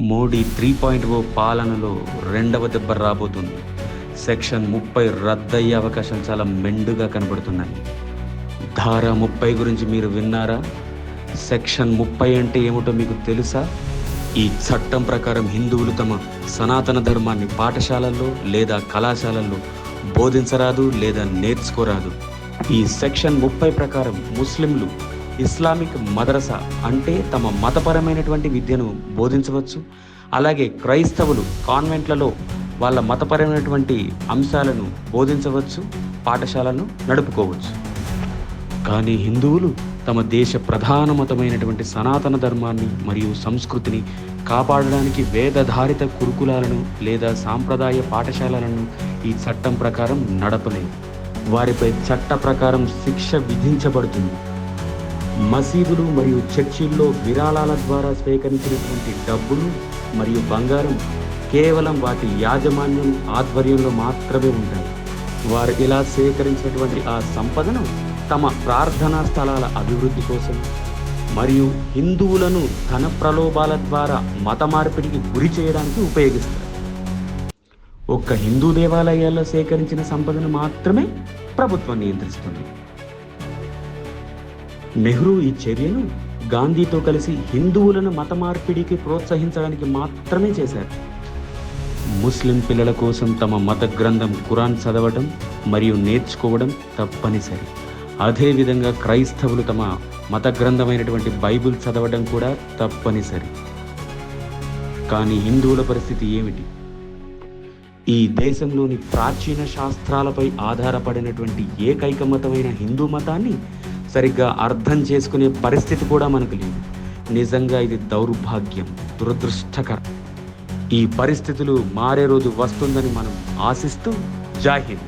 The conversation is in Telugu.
మోడీ త్రీ పాయింట్ ఓ పాలనలో రెండవ దెబ్బ రాబోతుంది. సెక్షన్ ముప్పై రద్దయ్యే అవకాశం చాలా మెండుగా కనబడుతున్నాయి ధార ముప్పై గురించి మీరు విన్నారా? సెక్షన్ ముప్పై అంటే ఏమిటో మీకు తెలుసా? ఈ చట్టం ప్రకారం హిందువులు తమ సనాతన ధర్మాన్ని పాఠశాలల్లో లేదా కళాశాలల్లో బోధించరాదు లేదా నేర్చుకోరాదు. ఈ సెక్షన్ ముప్పై ప్రకారం ముస్లింలు ఇస్లామిక్ మదరసా అంటే తమ మతపరమైనటువంటి విద్యను బోధించవచ్చు. అలాగే క్రైస్తవులు కాన్వెంట్లలో వాళ్ళ మతపరమైనటువంటి అంశాలను బోధించవచ్చు పాఠశాలను నడుపుకోవచ్చు. కానీ హిందువులు తమ దేశ ప్రధాన మతమైనటువంటి సనాతన ధర్మాన్ని మరియు సంస్కృతిని కాపాడడానికి వేదధారిత కురుకులాలను లేదా సాంప్రదాయ పాఠశాలలను ఈ చట్టం ప్రకారం నడపలేదు. వారిపై చట్ట ప్రకారం శిక్ష విధించబడుతుంది. మసీదులు మరియు చర్చిల్లో విరాళాల ద్వారా స్వీకరించినటువంటి డబ్బులు మరియు బంగారం కేవలం వాటి యాజమాన్యం ఆధ్వర్యంలో మాత్రమే ఉంటాయి. వారు ఇలా సేకరించినటువంటి ఆ సంపదను తమ ప్రార్థనా స్థలాల అభివృద్ధి కోసం మరియు హిందువులను ధన ప్రలోభాల ద్వారా మత మార్పిడికి గురి చేయడానికి ఉపయోగిస్తారు. ఒక్క హిందూ దేవాలయాల్లో సేకరించిన సంపదను మాత్రమే ప్రభుత్వం నియంత్రిస్తుంది. నెహ్రూ ఈ చర్యను గాంధీతో కలిసి హిందువులను మత మార్పిడికి ప్రోత్సహించడానికి మాత్రమే చేశారు. ముస్లిం పిల్లల కోసం తమ మత గ్రంథం ఖురాన్ చదవడం మరియు నేర్చుకోవడం తప్పనిసరి. అదేవిధంగా క్రైస్తవులు తమ మత గ్రంథమైనటువంటి బైబిల్ చదవడం కూడా తప్పనిసరి. కానీ హిందువుల పరిస్థితి ఏమిటి? ఈ దేశంలోని ప్రాచీన శాస్త్రాలపై ఆధారపడినటువంటి ఏకైక మతమైన హిందూ మతాన్ని సరిగ్గా అర్థం చేసుకునే పరిస్థితి కూడా మనకు లేదు. నిజంగా ఇది దౌర్భాగ్యం దురదృష్టకరం. ఈ పరిస్థితులు మారే రోజు వస్తుందని మనం ఆశిస్తూ జాహిద్